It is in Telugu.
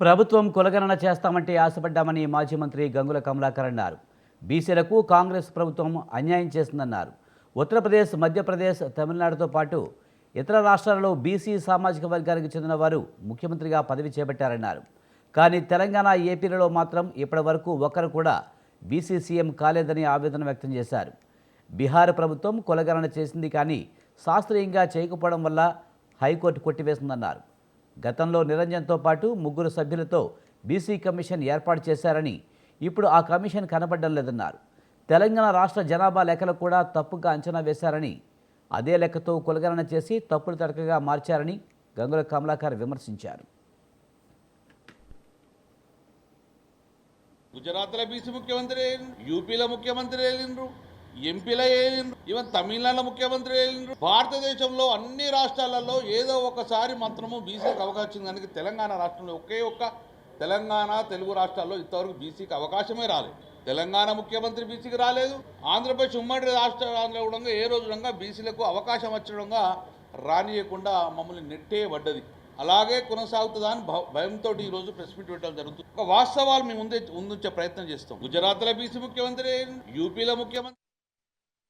ప్రభుత్వం కులగణన చేస్తామంటే ఆశపడ్డామని మాజీ మంత్రి గంగుల కమలాకర్ అన్నారు. బీసీలకు కాంగ్రెస్ ప్రభుత్వం అన్యాయం చేసిందన్నారు. ఉత్తరప్రదేశ్ మధ్యప్రదేశ్ తమిళనాడుతో పాటు ఇతర రాష్ట్రాలలో బీసీ సామాజిక వర్గానికి చెందిన వారు ముఖ్యమంత్రిగా పదవి చేపట్టారన్నారు. కానీ తెలంగాణ ఏపీలలో మాత్రం ఇప్పటి వరకు ఒక్కరు కూడా బీసీ సీఎం కాలేదని ఆవేదన వ్యక్తం చేశారు. బీహార్ ప్రభుత్వం కులగణన చేసింది కానీ శాస్త్రీయంగా చేయకపోవడం వల్ల హైకోర్టు కొట్టివేసిందన్నారు. గతంలో నిరంజన్తో పాటు ముగ్గురు సభ్యులతో బీసీ కమిషన్ ఏర్పాటు చేశారని ఇప్పుడు ఆ కమిషన్ కనబడడం లేదన్నారు. తెలంగాణ రాష్ట్ర జనాభా లెక్కలు కూడా తప్పుగా అంచనా వేశారని అదే లెక్కతో కులగణన చేసి తప్పులు తడకగా మార్చారని గంగుల కమలాకర్ విమర్శించారు. గుజరాత్లో బీసీ ముఖ్యమంత్రి యూపీలో ముఖ్యమంత్రి వెళ్ళిండ్రు ఎంపీల వెళ్ళిండ్రు ఈవెన్ తమిళనాడులో ముఖ్యమంత్రి వెళ్ళిండ్రు భారతదేశంలో అన్ని రాష్ట్రాలలో ఏదో ఒకసారి మాత్రము బీసీకి అవకాశం కనుక తెలంగాణ రాష్ట్రంలో ఒకే ఒక్క తెలంగాణ తెలుగు రాష్ట్రాల్లో ఇంతవరకు బీసీకి అవకాశమే రాలేదు. తెలంగాణ ముఖ్యమంత్రి బీసీకి రాలేదు. ఆంధ్రప్రదేశ్ ఉమ్మడి రాష్ట్ర కూడా ఏ రోజు బీసీలకు అవకాశం వచ్చడంగా రానియకుండా మమ్మల్ని నెట్టే పడ్డది. అలాగే కొనసాగుతుందని భ- భయంతో ఈ రోజు ప్రెస్ మీట్ పెట్టడం జరుగుతుంది. ఒక వాస్తవాలు మేము ముందే ముందుంచే ప్రయత్నం చేస్తాం. గుజరాత్లో బీసీ ముఖ్యమంత్రి యూపీలో ముఖ్యమంత్రి